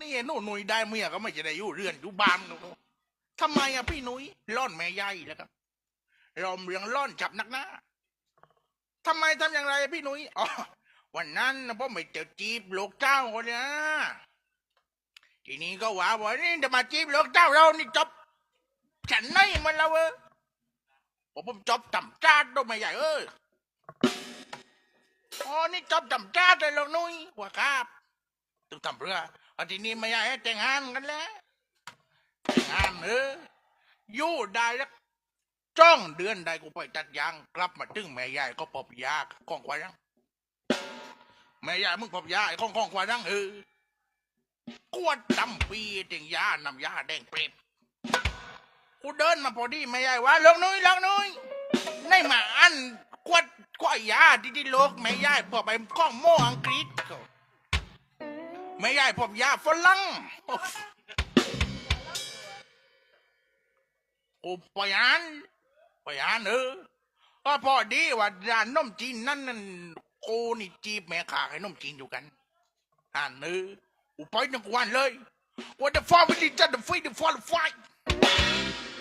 นี่หนูหนุยได้เมียก็ไม่จะได้อยู่เรือนอยู่บ้านหนูทำไมอะพี่หนุยร่อนแม่ใหญ่แล้วครับรอมเรียงร่อนจับนักหน้าทำไมทำอย่างไรอะพี่หนุยอ๋อวันนั้นนะพ่อไม่เจอจีบลูกเจ้าคนนี้ทีนี้ก็ว่าว่านี่จะมาจีบลูกเจ้าเรานี่จบฉันไม่มันแล้วเว้ยผมจบจำจ้าดด้วยไม่ใหญ่เอ้ย อ๋อนี่จบจำจ้าเลยหรอกนุ้ยว่าครับตึกทำเรืออันทีนี้ไม่ใหญ่ให้แต่งงานกันแล้วแต่งงานเออยู่ได้แล้วจ้องเดือนได้กูไปตัดยางกลับมาตึงแม่ใหญ่ก็ปอบยาก้องควายยังแม่ใหญ่มึงปอบยาไอ้ข้องข้องควายยังเออกวดดำปีเต็งยานำยาแดงเปรบกูเดินมาพอดีแม่ใหญ่ว่าลงนุ้ยลงนุ้ยในหมาอัน กวดกว่ายาที่ที่โลกแม่ใหญ่พอไปข้องโมอังกฤษเขาแม่ใหญ่พบยาฝรั่งกูปยานปยานเออก็พอดีว่าร้านนมจีนนั่นนั่นกูนี่จีบแม่ขาให้นมจีนอยู่กันอ่านเออกูไปหนึ่งวันเลย What the fuck we did the feed the fall fight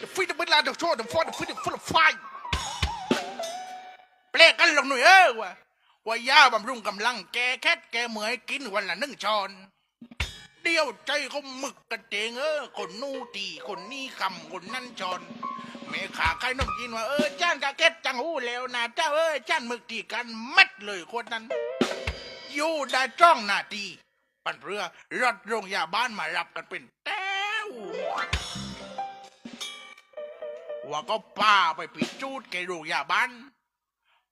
the feed the middle of the show the fall the feed the full fight เปลกกันลงหน่อยเออว่ะว่ายาบำรุงกำลังแกแคทแกเหมยกินวันละหนึ่งช้อน เดียวใจเขาหมึกกันเจงเออคนนู่ตีคนนี่คำคนนั่นชอนแม่ขาใครน้องกินว่าเออจ้านกะเก็ตจังหูแล้วนะเจ้าเอ้ยจ้านหมึกตีกันม็ดเลยคนนั้นอยู่ได้จ้องหน้าตีปั่นเรือรถโรงยาบ้านมารับกันเป็นแต้วว่าก็ป้าไปปิดจูดแกโรงยาบ้าน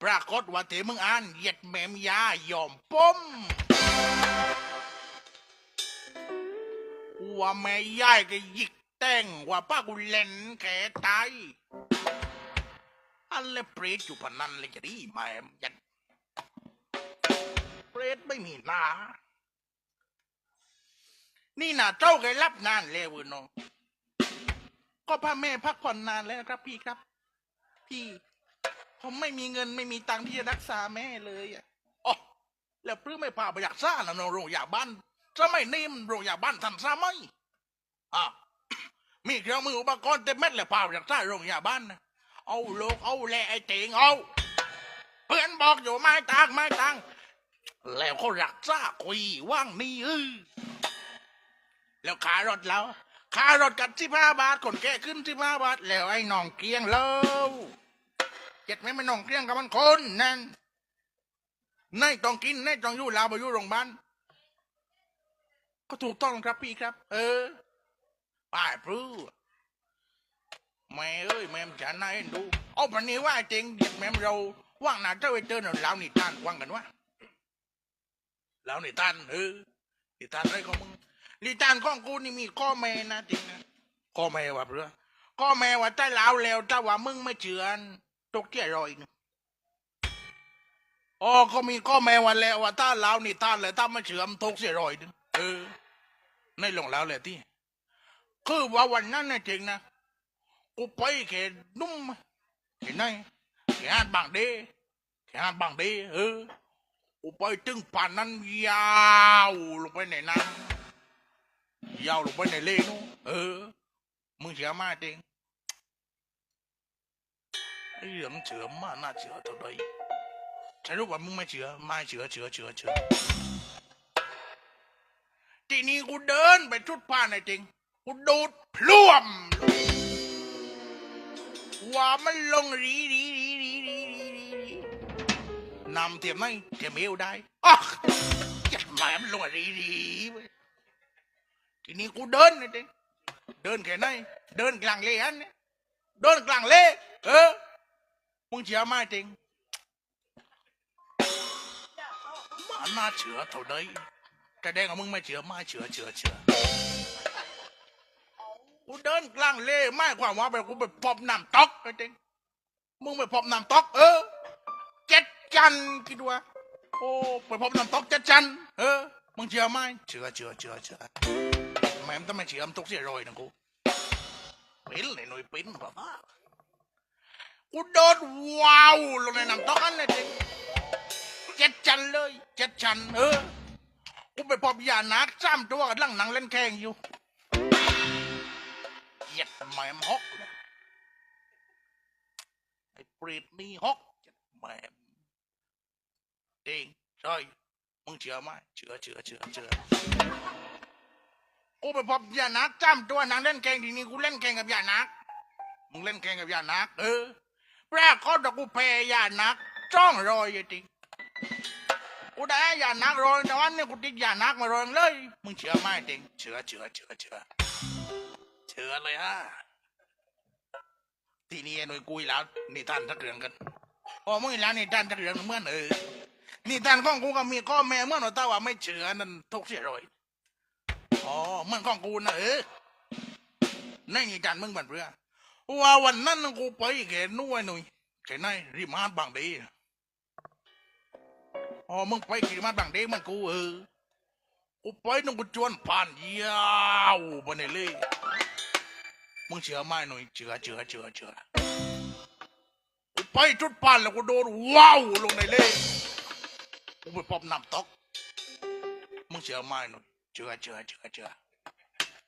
ปรากฏว่าเทมึงอ่านเหยียดแมมยายอมป้มว่าแม่ยายก็หยิกแต่งว่าป้ากูเล่นแกตายอันเลเปรตอยู่พนันเลยจะดีแม่มยันเปรตไม่มีหนานี่นะเจ้าเคยรับนานแล้วเน้องก็พ่อแม่พักผ่อนนานแล้วครับพี่ครับ พี่ ผมไม่มีเงินไม่มีตังค์ที่จะรักษาแม่เลยอะอ๋อแล้วปลื้มไม่พาไปอยากซ่าแล้วนโรงพยาบาลสมัยนี้มันโรงพยาบาลทันซ่าไหมอะมีเครื่องมืออุปกรณ์เต็มเม็ดเลยพาไปอยากซ่าโรงพยาบาลนะเอาโลกเอาแลไอ้เตงเอาเพื่อนบอกอยู่ไม่ตังไม่ตังแล้วเขารักษาคุยว่างนี่เออแล้วขารถแล้วขารถกันสิบห้าบาทคนแก่ขึ้นสิบห้าบาท แล้วไอ้น้องเกียงเล่า เจ็ดไม่ไม่นองเกลี้ยงกับมันคนนั่นนายต้องกินนายต้องอยู่ลาวไปอยู่โรงพยาบาลก็ถูกต้องครับพี่ครับ เออป้ายพรื้แม่เอ้ยแม่มจะนาเอ็นดูเอาปันนี้ว่าจริงเด็กแม่เราว่างหนาเจ้าไปเจอหน่อยลาวนิทานว่างกันวะลาวนิทานเออนิทานอะไรของมึงนิทานของกูนี่มีข้อแม่นะจริงนะข้อแม่ว่าเพื่อข้อแม่ว่าถ้าลาวแล้วถ้าว่ามึงไม่เชื่อน ตกเที่ยรอยหนึงอ๋อเขามีข้อแม้วันแล้วว่าถ้านลาวนี่ท่านเลยถ้าไม่เชื่อมตกเสียรอยหนึงเออในหลงแล้วแหละที่คือว่าวันนั้นนะจริงนะกูไปแค่นุ่มเห็นไหมแค่หาดบางเดแค่หาดบางเดเออกูไปถึงป่านนั้นยาวลงไปในน้ำยาวลงไปในเลนูนเออมึงเชื่อมาจริง เรื่องเชื่อมาน่าเชื่อเท่าไรฉันรู้ว่ามึงไม่เชื่อไม่เชื่อเชื่อเชื่อเชื่อทีนี้กูเดินไปชุดผ้าในจริงกูดูดพล่วมว่ามันลงรีรีรีรีรีรีรีนำเทียมไหมเทียมเอวได้อ๊อกจัดแหมมันลงรีรีทีนี้กูเดินในจริงเดินแค่ไหนเดินกลางเลอันเนี่ยเดินกลางเลเออ มึงเชื่อไหมจริงมันน่าเชื่อเท่าใดแต่แดงกับมึงไม่เชื่อไม่เชื่อเชื่อเชื่อกูเดินกลางเล่ไม่ความว่าไปกูไปพบน้ำตกไอ้จริงมึงไปพบน้ำตก เออเจ็ดจันคิดว่าโอ้ไปพบน้ำตกเจ็ดจันเออมึงเชื่อไหมเชื่อเชื่อเชื่อเชื่อแม่มต้องไม่เชื่อมนตกเสียรอยนะกูเป็นเลยหน่อยเป็นแบบว่า กูโดดว้าวลงในน้ำตกอันเลยจริงเจ็ดชันเลยเจ็ดชันเออกูไปพบยานักจ้ำตัวกันลังหนังเล่นแข่งอยู่เหยียดแหมมฮอกเนี่ยไอ้เปรตนี่ฮอกเหยียดแหมมเด้งใช่มึงเชื่อไหมเชื่อเชื่อเชื่อเชื่อกูไปพบยานักจ้ำตัวนังเล่นแข่งทีนี้กูเล่นแข่งกับยานัก มึงเล่นแข่งกับยานัก เออ แรกเขาตะกูแพ้ยานักจ้องรอยอยู่จริงกูได้ยานักรอยแต่วันนี้กูติดยานักมารอยเลย มึงเชื่อไหมจริงเชื่อเชื่อเชื่อเชื่อเชื่อเลยฮะทีนี้หน่วยกุยแล้วนี่ท่านทักเรื่องกันพอมึงอีแล้วนี่ท่านทักเรื่องเมื่อนเออนี่ท่านของกูก็มีข้อแม่เมื่อนแต่ว่าไม่เชื่อนั่นทุกเสียรอยอ๋อเมื่อนของกูนะเออนั่นนี่ท่านมึงบันเพื่อ ว่าวันนั้นกูไปแค่นู้นหน่ยแค่ไหนริมาดบางดีอ๋อมึงไปขี่มาบางเด็กมันกูเออกูไปน้องกูจวนผ่านยาวไปไหนเลยมึงเชื่อไหมหน่อยเชื่อเชื่อเชื่อเชื่อกูไปจุดผ่านแล้วกูโดนว้าวลงในเลยกูไปพบน้ำตกมึงเชื่อไหมหน่อยเชื่อเชื่อเชื่อเชื่อ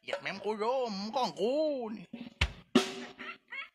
อย่าแม่งกูโยมงก้องกูนี่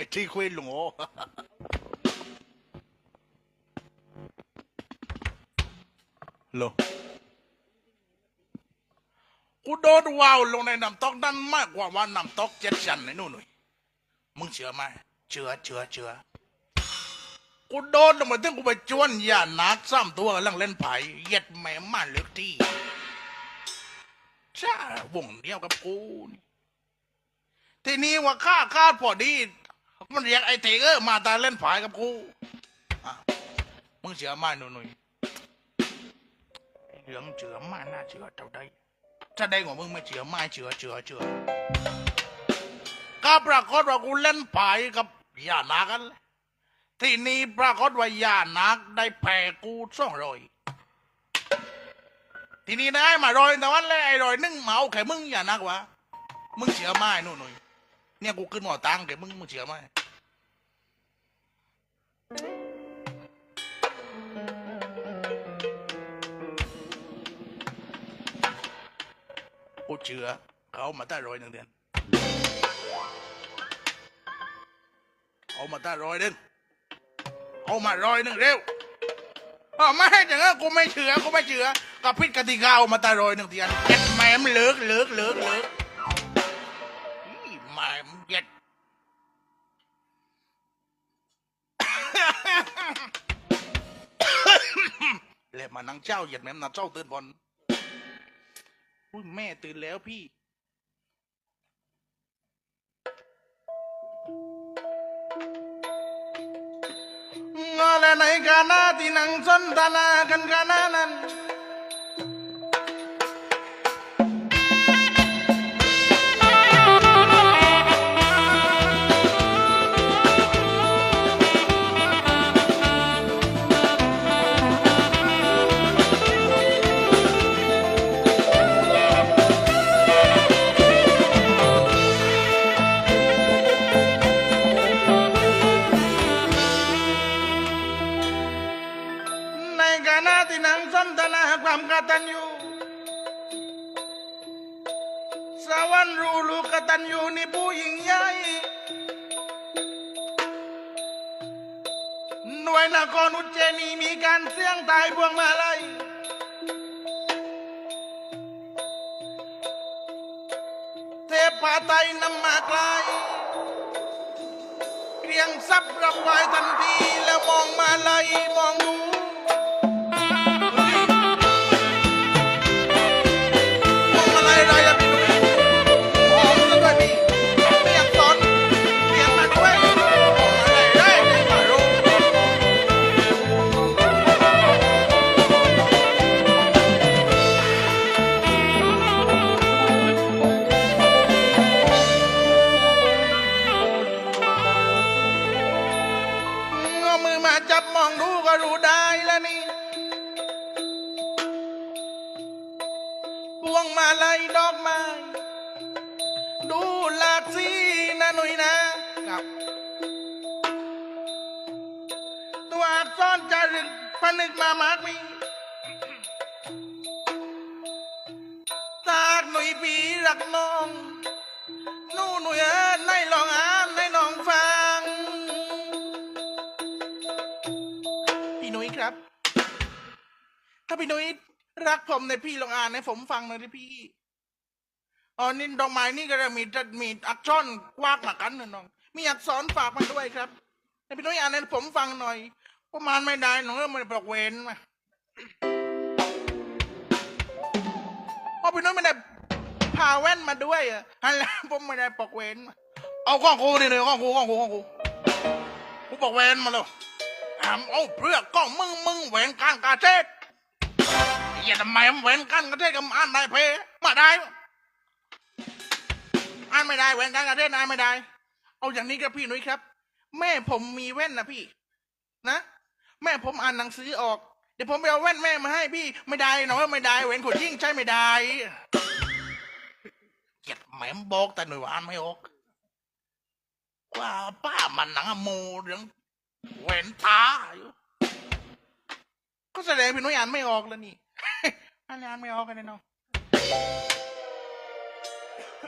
ลโหลว่าพ่อควยซีเควจริงลงกูโดนว้าวลงในน้ำตกนั้นมากกว่าว่าน้ำตกเจ็ดชั้นในนู่นหน่ยมึงเชื่อไหมเชื่อเชื่อเชื่อกูโดนลงมาถึงกูไปจวนยานักซ้ำตัวกำลังเล่นไผ่เย็ดแม่ม่านเลือกที่จ้าวงเดียวกับกูนี่ทีนี้ว่าข้าคาดพอดี มันเรียกไอ้เทเกอร์มาตาเล่นไผ่กับกูอะมึงเชื่อมาหนุ่ยเหลืองเชื่อมาน่าเชื่อเท่าใดถ้าได้กว่ามึงไม่เชื่อไม่เชื่อเชื่อเชื่อก็ปรากฏว่ากูเล่นไผ่กับยานากันแหละที่นี่ปรากฏว่ายานักได้แผ่กูสองรอยทีนี้นายมารอยแต่วันแรกไอ้รอยนึ่งเมาแค่มึงอย่านักวะมึงเชื่อไหมนู่นหน่ย เนี่ยกูขึ้นหมอตังค์แค่มึงมึงเชื่อไหมกูเชื่อเขามาได้ร้อยหนึ่งเดือนเอามาได้ร้อยหนึ่งเอามาร้อยหนึ่งเร็วเอไม่ให้อย่างนั้นกูไม่เชื่อกูไม่เชื่อก็พิดกติกาเอามาตาร้อยหนึ่งเทียนเย็ดแหมมเลิกเลิกเลิกเลิก มมเย็ดเล็บมานังเจ้าเหยียดแมมนังเจ้าตื่นบอลอุ้ยแม่ตื่นแล้วพี่ งอและในกานาที่นังสนทนากันกานานั้นใน อนอุจเจนีมีการเสี่ยงตายพวงมาลัยเทพาไตรนำมาไกลายเรียงซับรับไว้ทันทีแล้วมองมาลัยมองดู อักษรจะรึกผนึกมามากมีตากหนุ่ยปีรักน้องนู่หนุ่ยเออในลองอ่านในน้องฟังพี่หนุ่ยครับ ถ้าพี่หนุ่ยรักผมในพี่ลองอ่านให้ผมฟังหน่อยดิพี่อ๋อนี่ดอกไม้นี่ก็จะมีจะมีอักษรกว้างมากันนะน้อง มีอักษรฝากมาด้วยครับให้พี่หนุ่ยอ่านให้ผมฟังหน่อย ประมาณไม่ได้หน้องเออมันปลอกเวนมาเพราะพี่นุ่ยไม่ได้พาแว่นมาด้วยอะฮันแล้วผมไม่ได้ปลอกเวนมาเอาข้องกูนี่เลยข้องกูข้องกูข้องกูกูปลอกเวนมาแล้วถามเอาเพื่อกล้องมึงมึงแหวนการกาเทศอย่าทำไมแหวนการกาเทศกับอ่านได้เพมาได้อ่านไม่ได้แหวนการกระเทศอ่านไม่ได้ เอาอย่างนี้ครับพี่นุ้ยครับ แม่ผมมีแว่นนะพี่ นะ แม่ผมอ่านหนังสือออก เดี๋ยวผมไปเอาแว่นแม่มาให้พี่ไม่ได้หนอยไม่ได้แหวนขดยิ่งใช่ไม่ได้เกียดแหมมบอกแต่หน่วยวาอ่านไม่ออกว่าป้ามันหนังโมเรื่องแหวนตาอยู่ก็แสดงพี่นุ้ยอ่านไม่ออกแล้วนี่อ่านอ่านไม่ออกกันแน่นอน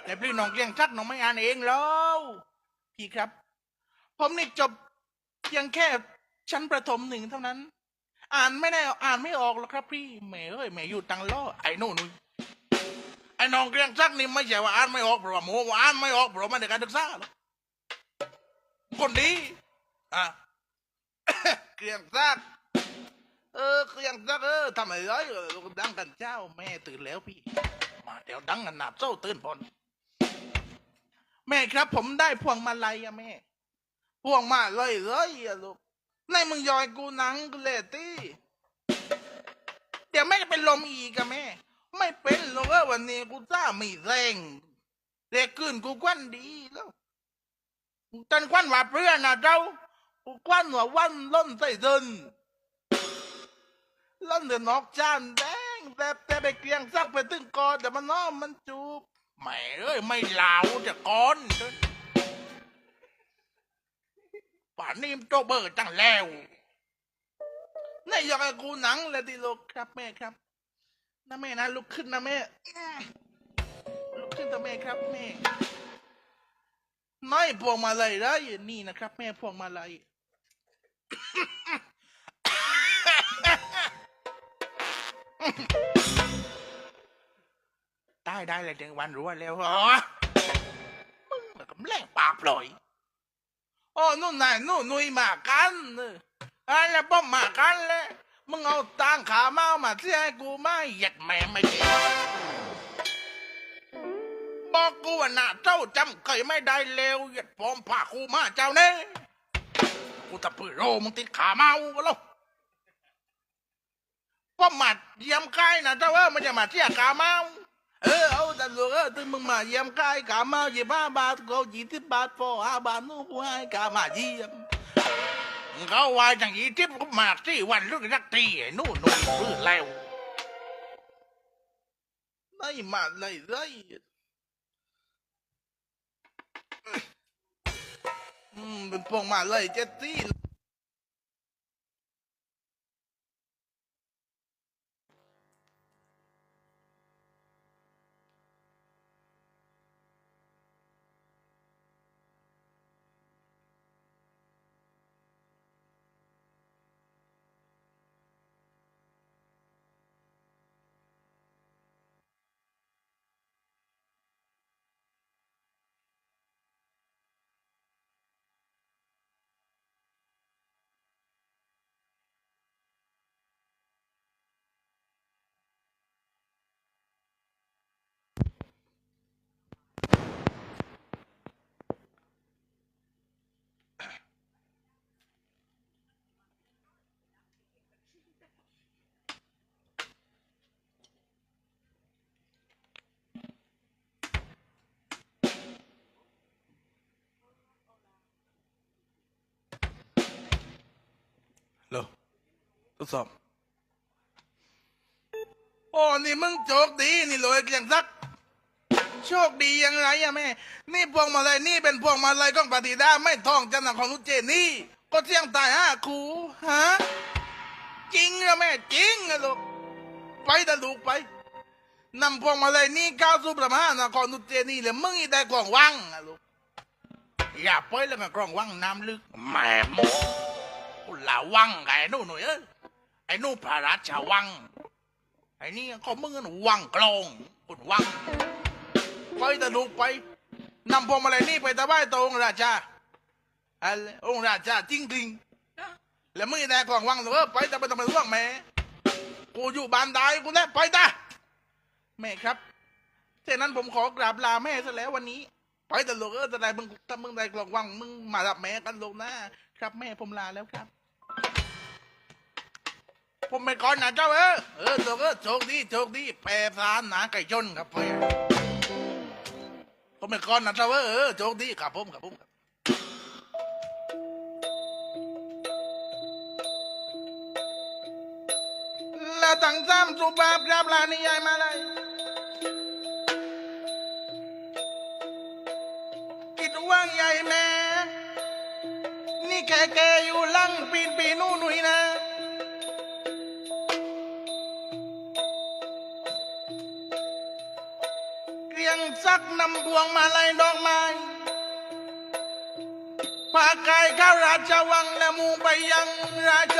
แต่พี่น้องเลี้ยงชักน้องไม่อ่านเองแล้ว พี่ครับ ผมนี่จบเพียงแค่ ชั้นประถมหนึ่งเท่านั้น อ่านไม่ได้อ่านไม่ออกหรอกครับ พี่แหม่เอ้ยแหม่อยู่ตังล้อไอ้นู่นไอ้น้องเลี้ยงชักนี่ไม่ใช่ว่าอ่านไม่ออกเพราะว่าโมว่าอ่านไม่ออกเพราะไม่ได้การศึกษาหรอกคนดีอะเกลียงซักเออเกลียงซักเออทำไมเอ้ยเออดังกันเจ้าแม่ตื่นแล้วพี่ มาเดี๋ยวดังกันหนาบโซ่ตื่นพอนแม่ครับ ผมได้พวงมาลัยอะแม่ พวงมาเลยเลยอะลูก ในมึงยอยกูหนังกูเลยตี้ เดี๋ยวแม่จะเป็นลมอีกอะแม่ ไม่เป็นหรอกเออวันนี้กูจ้าไม่แรงเด็กขึ้นกูควันดีแล้วจนควันว่าเพื่อนนะเจ้า กูควันว่าวันล้นใส่เดินล่นเดือนนอกจานแดงแต่แต่ไปเกลียงซักไปตึงกอแต่มันน้อมมันจูบแม่เอ้ยไม่ลาวจะก้อนเป่านนี้โตเบิร์จังแล้วนี่อยากให้กูหนังเลยดิลูกครับแม่ครับนะแม่นะลุกขึ้นนะแม่ลุกขึ้นนะแม่ครับแม่น้อยพวงมาลัยแล้นี่นะครับ แม่พวงมาลัยได้ได้เลยถึงวันรู้แล้วเหรอมึงมันกำแรงปากปล่อย โอ้นู่นนายนู่นนุยมากันเอะไรป้อมมากันเลยมึงเอาตังขาเมามาเสียให้กูไม่หยียดแม่ไม่ดีบอกกูว่าหน้าเจ้าจำเคยไม่ได้เลวหยียดพร้อมผ่ากูมาเจ้าเน่กูตะปือโรมึงติดขาเมาก็แล้วป้อมหมัดเยี่ยมใกล้นะเจ้าเออมันจะมาเที่ยกาเมา เออเอาแต่ลูกเออถึงมึงมาเยี่ยมกล้กามายี่ห้าบาทก็ยี่สิบบาทพอห้าบาทนู้นกูให้กามาเยี่ยมเขาว่าอย่างนี้ทิพก็มาที่วันลูกนักตีไอ้นู่นนู่นพื้นแล้วไม่มาเลยเลยอืมเป็นพวงมาเลยเจ็ดที่ ทดสอบโอ้นี่มึงโชคดีนี่เลยเกลียงซัก โชคดียังไงอะแม่ นี่พวงมาลัยนี่เป็นพวงมาลัยของปฏิดาไม่ทองจันทร์ของนุชเจนี่ ก็เสี่ยงตายห้าคูฮะจริงอะแม่จริงอะลูกไปแต่ลูกไปนำพวงมาลัยนี่ก้าวสู่ประมาณนครนุชเจนี่เลยมึงอีได้กล่องวังอะลูกอย่าไปแล้วมันกล่องวังน้ำลึกแหม่หมอละวังไงนู่นหน่อยเอ้ย ไอ้นู่นพระราชวัง ไอ้นี่ก็มึงนวังกลองคุณวังไปต่ลูกไปนำพวงมาลัยนี่ไปตะไบ้ตวองราชาอะไรองค์ราชาจริงจริงแล้วมึงอีได้กล่องวังเออไปแต่ไปทำไมร่วงแม่กูอยู่บ้านใดกูแน่ไปตาแม่ครับฉะนั้นผมขอกราบลาแม่ซะแล้ววันนี้ไปแต่ลูกเออแต่ใดมึงถ้ามึงได้กล่องวังมึงมารับแม่กันลูกนะครับ แม่ผมลาแล้วครับ ผมไปก่อนนะเจ้าเออเออลูกเออโชคดีโชคดีแปรสารหนาไก่ชนครับพ่อผมไปก่อนนะเจ้าเออเออโชคดีครับผมครับผมครับแล้วตั้งซ้ำสุภาพกราบลานิยายมาเลยคิดว่างใหญ่แม่นี่แกแกอยู่ลังปีนปีนู่นหนุ่ยนะ รักนำพวงมาลัยดอกไม้พากายเข้าราชวังและมูไปยังราโ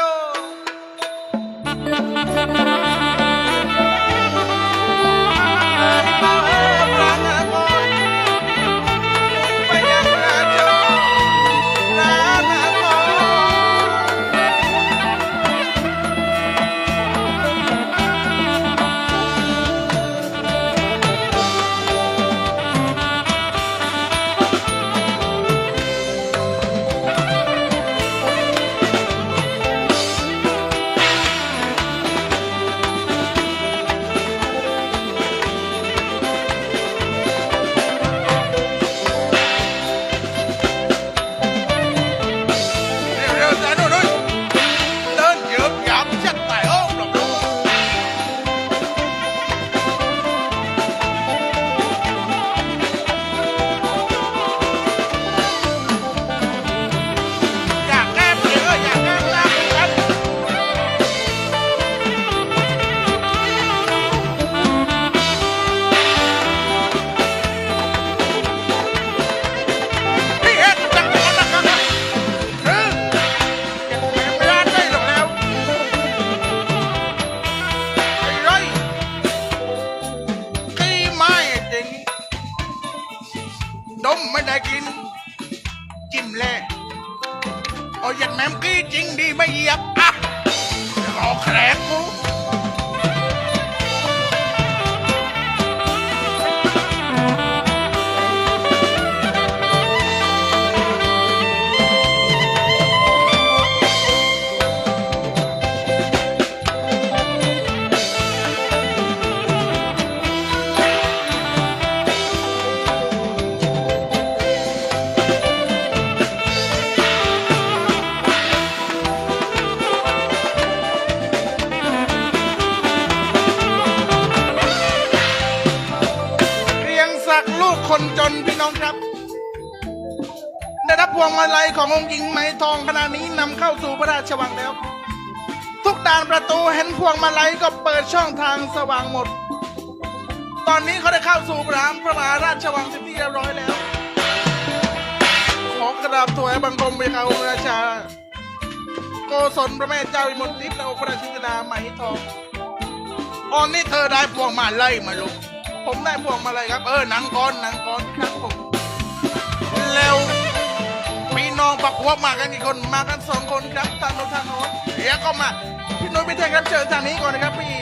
ทองขณะนี้นำเข้าสู่พระราชวังแล้ว ทุกด่านประตูเห็นพวงมาลัยก็เปิดช่องทางสว่างหมด ตอนนี้เขาได้เข้าสู่พระพระมหาราชวังเป็นที่เรียบร้อยแล้ว ขอกราบถวายบังคมไปค่ะองค์ราชา โกศลพระแม่เจ้าวิมลทิพย์และองค์พระราชินนาไหมทองออนนี่เธอได้พวงมาลัยมาลูกผมได้พวงมาลัยครับ เออหนังก้อนหนังก้อนครับผมแล้ว น้องปักพวมากันกี่คนมากันสองคนครับทางโน้นทางโน้นเดี๋ยวก็มาพี่นุ้ยพี่เท่งครับเจอทางนี้ก่อนนะครับพี่